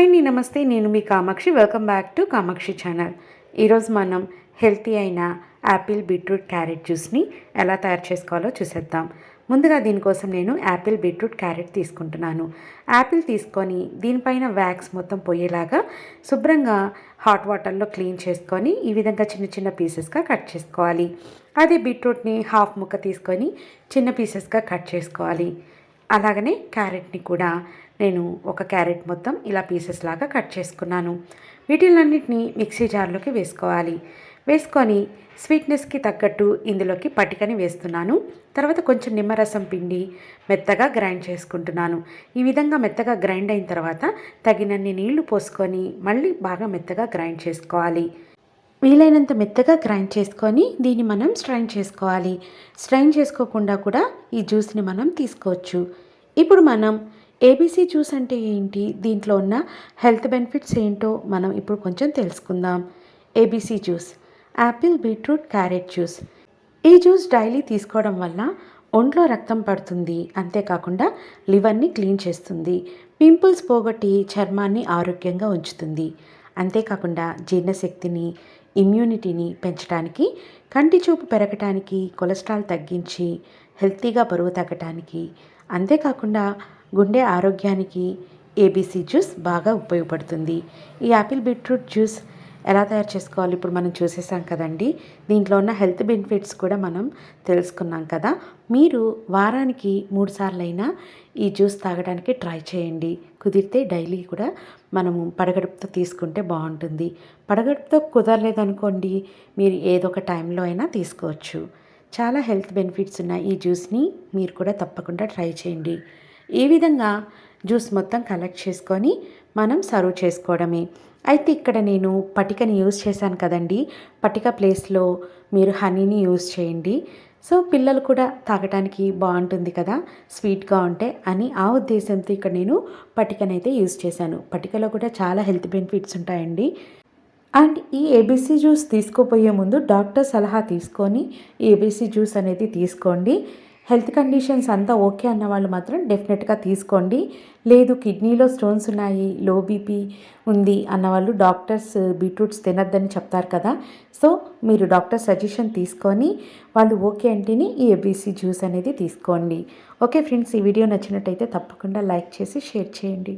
Hi అండి నమస్తే. నేను మీ Kamakshi. Welcome back to Kamakshi channel. ఈరోజు మనం హెల్తీ అయిన యాపిల్ బీట్రూట్ క్యారెట్ జ్యూస్ని ఎలా తయారు చేసుకోవాలో చూసేద్దాం. ముందుగా దీనికోసం నేను యాపిల్ బీట్రూట్ క్యారెట్ తీసుకుంటున్నాను. యాపిల్ తీసుకొని దీనిపైన వ్యాక్స్ మొత్తం పోయేలాగా శుభ్రంగా హాట్ వాటర్లో క్లీన్ చేసుకొని ఈ విధంగా చిన్న చిన్న పీసెస్గా కట్ చేసుకోవాలి. అదే బీట్రూట్ని హాఫ్ ముక్క తీసుకొని చిన్న పీసెస్గా కట్ చేసుకోవాలి. అలాగనే క్యారెట్ని కూడా నేను ఒక క్యారెట్ మొత్తం ఇలా పీసెస్ లాగా కట్ చేసుకున్నాను. వీటిలన్నిటిని మిక్సీ జార్లోకి వేసుకోవాలి. వేసుకొని స్వీట్నెస్కి తగ్గట్టు ఇందులోకి పటికని వేస్తున్నాను. తర్వాత కొంచెం నిమ్మరసం పిండి మెత్తగా గ్రైండ్ చేసుకుంటున్నాను. ఈ విధంగా మెత్తగా గ్రైండ్ అయిన తర్వాత తగినన్ని నీళ్ళు పోసుకొని మళ్ళీ బాగా మెత్తగా గ్రైండ్ చేసుకోవాలి. వీలైనంత మెత్తగా గ్రైండ్ చేసుకొని దీన్ని మనం స్ట్రైన్ చేసుకోవాలి. స్ట్రైన్ చేసుకోకుండా కూడా ఈ జ్యూస్ని మనం తీసుకోవచ్చు. ఇప్పుడు మనం ఏబీసీ జ్యూస్ అంటే ఏంటి? దీంట్లో ఉన్న హెల్త్ బెనిఫిట్స్ ఏంటో మనం ఇప్పుడు కొంచెం తెలుసుకుందాం. ABC juice apple beetroot carrot juice. ఈ జ్యూస్ డైలీ తీసుకోవడం వల్ల ఒంట్లో రక్తం పడుతుంది. అంతేకాకుండా లివర్ని క్లీన్ చేస్తుంది. పింపుల్స్ పోగొట్టి చర్మాన్ని ఆరోగ్యంగా ఉంచుతుంది. అంతేకాకుండా జీర్ణశక్తిని ఇమ్యూనిటీని పెంచడానికి కంటి చూపు పెరగటానికి కొలెస్ట్రాల్ తగ్గించి హెల్తీగా బరువు తగ్గటానికి అంతేకాకుండా గుండె ఆరోగ్యానికి ఏబీసీ జ్యూస్ బాగా ఉపయోగపడుతుంది. ఈ యాపిల్ బీట్రూట్ జ్యూస్ ఎలా తయారు చేసుకోవాలి? ఇప్పుడు మనం చూసేసాం కదండి. దీంట్లో ఉన్న హెల్త్ బెనిఫిట్స్ కూడా మనం తెలుసుకున్నాం కదా. మీరు వారానికి మూడు సార్లైనా ఈ జ్యూస్ తాగడానికి ట్రై చేయండి. కుదిరితే డైలీ కూడా మనము పడగడుపుతో తీసుకుంటే బాగుంటుంది. పడగడుపుతో కుదరలేదనుకోండి మీరు ఏదో ఒక టైంలో అయినా తీసుకోవచ్చు. చాలా హెల్త్ బెనిఫిట్స్ ఉన్న ఈ జ్యూస్ని. మీరు కూడా తప్పకుండా ట్రై చేయండి. ఈ విధంగా జ్యూస్ మొత్తం కలెక్ట్ చేసుకొని మనం సర్వ్ చేసుకోవడమే. అయితే ఇక్కడ నేను పటికని యూజ్ చేశాను కదండి. పటిక ప్లేస్లో మీరు హనీని యూజ్ చేయండి. సో పిల్లలు కూడా తాగడానికి బాగుంటుంది కదా స్వీట్గా ఉంటే అని ఆ ఉద్దేశంతో ఇక్కడ నేను పటికనైతే యూజ్ చేశాను. పటికలో కూడా చాలా హెల్త్ బెనిఫిట్స్ ఉంటాయండి. అండ్ ఈ ఏబీసీ జ్యూస్ తీసుకోపోయే ముందు డాక్టర్ సలహా తీసుకొని ఈ ఏబీసీ జ్యూస్ అనేది తీసుకోండి. హెల్త్ కండిషన్స్ అంతా ఓకే అన్న వాళ్ళు మాత్రం డెఫినెట్గా తీసుకోండి. లేదు కిడ్నీలో స్టోన్స్ ఉన్నాయి లో బీపీ ఉంది అన్న వాళ్ళు డాక్టర్స్ బీట్రూట్స్ తినద్దని చెప్తారు కదా. సో మీరు డాక్టర్ సజెషన్ తీసుకొని వాళ్ళు ఓకే అంటేనే ఈ ఏబీసీ జ్యూస్ అనేది తీసుకోండి. ఓకే ఫ్రెండ్స్ ఈ వీడియో నచ్చినట్టయితే తప్పకుండా లైక్ చేసి షేర్ చేయండి.